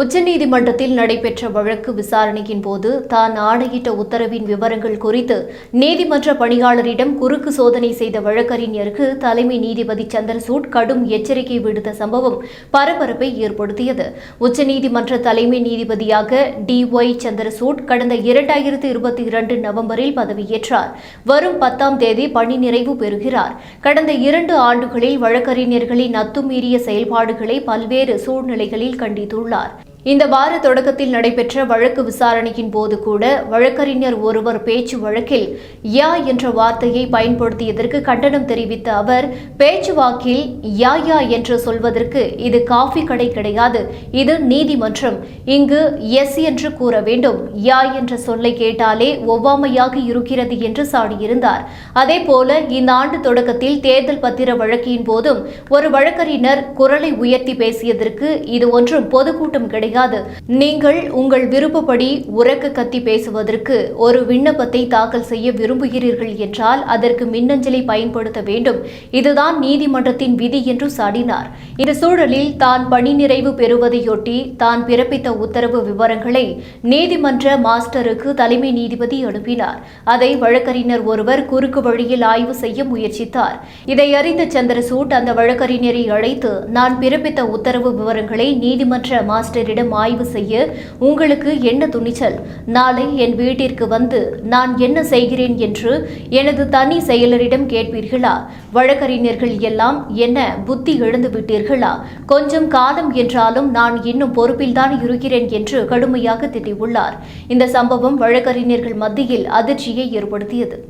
உச்சநீதிமன்றத்தில் நடைபெற்ற வழக்கு விசாரணையின் போது தான் ஆணையிட்ட உத்தரவின் விவரங்கள் குறித்து நீதிமன்ற பணியாளரிடம் குறுக்கு சோதனை செய்த வழக்கறிஞருக்கு தலைமை நீதிபதி சந்திரசூட் கடும் எச்சரிக்கை விடுத்த சம்பவம் பரபரப்பை ஏற்படுத்தியது. உச்சநீதிமன்ற தலைமை நீதிபதியாக டி ஒய் சந்திரசூட் கடந்த இரண்டாயிரத்து இருபத்தி இரண்டு நவம்பரில் பதவியேற்றார். வரும் பத்தாம் தேதி பணி நிறைவு பெறுகிறார். கடந்த இரண்டு ஆண்டுகளில் வழக்கறிஞர்களின் அத்துமீறிய செயல்பாடுகளை பல்வேறு சூழ்நிலைகளில் கண்டித்துள்ளார். இந்த வார தொடக்கத்தில் நடைபெற்ற வழக்கு விசாரணையின் போது கூட வழக்கறிஞர் ஒருவர் பேச்சு வழக்கில் யா என்ற வார்த்தையை பயன்படுத்தியதற்கு கண்டனம் தெரிவித்த அவர் பேச்சுவாக்கில் யா யா என்று சொல்வதற்கு இது காஃபி கடை கிடையாது இது நீதிமன்றம். இங்கு எஸ் என்று கூற வேண்டும். யா என்ற சொல்லை கேட்டாலே ஒவ்வாமையாக இருக்கிறது என்று சாடியிருந்தார். அதேபோல இந்த ஆண்டு தொடக்கத்தில் தேர்தல் பத்திர வழக்கின் போதும் ஒரு வழக்கறிஞர் குரலை உயர்த்தி பேசியதற்கு இது ஒன்றும் பொதுக்கூட்டம் கிடையாது நீங்கள் உங்கள் விருப்பப்படி உறக்க கத்தி பேசுவதற்கு ஒரு விண்ணப்பத்தை தாக்கல் செய்ய விரும்புகிறீர்கள் என்றால் அதற்கு மின்னஞ்சலை பயன்படுத்த வேண்டும். இதுதான் நீதிமன்றத்தின் விதி என்று சாடினார். இந்த சூழலில் தான் பணி நிறைவு பெறுவதையொட்டி தான் பிறப்பித்த உத்தரவு விவரங்களை நீதிமன்ற மாஸ்டருக்கு தலைமை நீதிபதி அனுப்பினார். அதை வழக்கறிஞர் ஒருவர் குறுக்கு வழியில் ஆய்வு செய்ய முயற்சித்தார். இதை அறிந்த சந்திரசூட் அந்த வழக்கறிஞரை அழைத்து நான் பிறப்பித்த உத்தரவு விவரங்களை நீதிமன்ற மாஸ்டரிடம் ஆய்வு செய்ய உங்களுக்கு என்ன துணிச்சல்? நாளை என் வீட்டிற்கு வந்து நான் என்ன செய்கிறேன் என்று எனது தனி செயலரிடம் கேட்பீர்களா? வழக்கறிஞர்கள் எல்லாம் என்ன புத்தி இழந்து விட்டீர்களா? கொஞ்சம் காலம் என்றாலும் நான் இன்னும் பொறுப்பில்தான் இருக்கிறேன் என்று கடுமையாக திட்டியுள்ளார். இந்த சம்பவம் வழக்கறிஞர்கள் மத்தியில் அதிர்ச்சியை ஏற்படுத்தியது.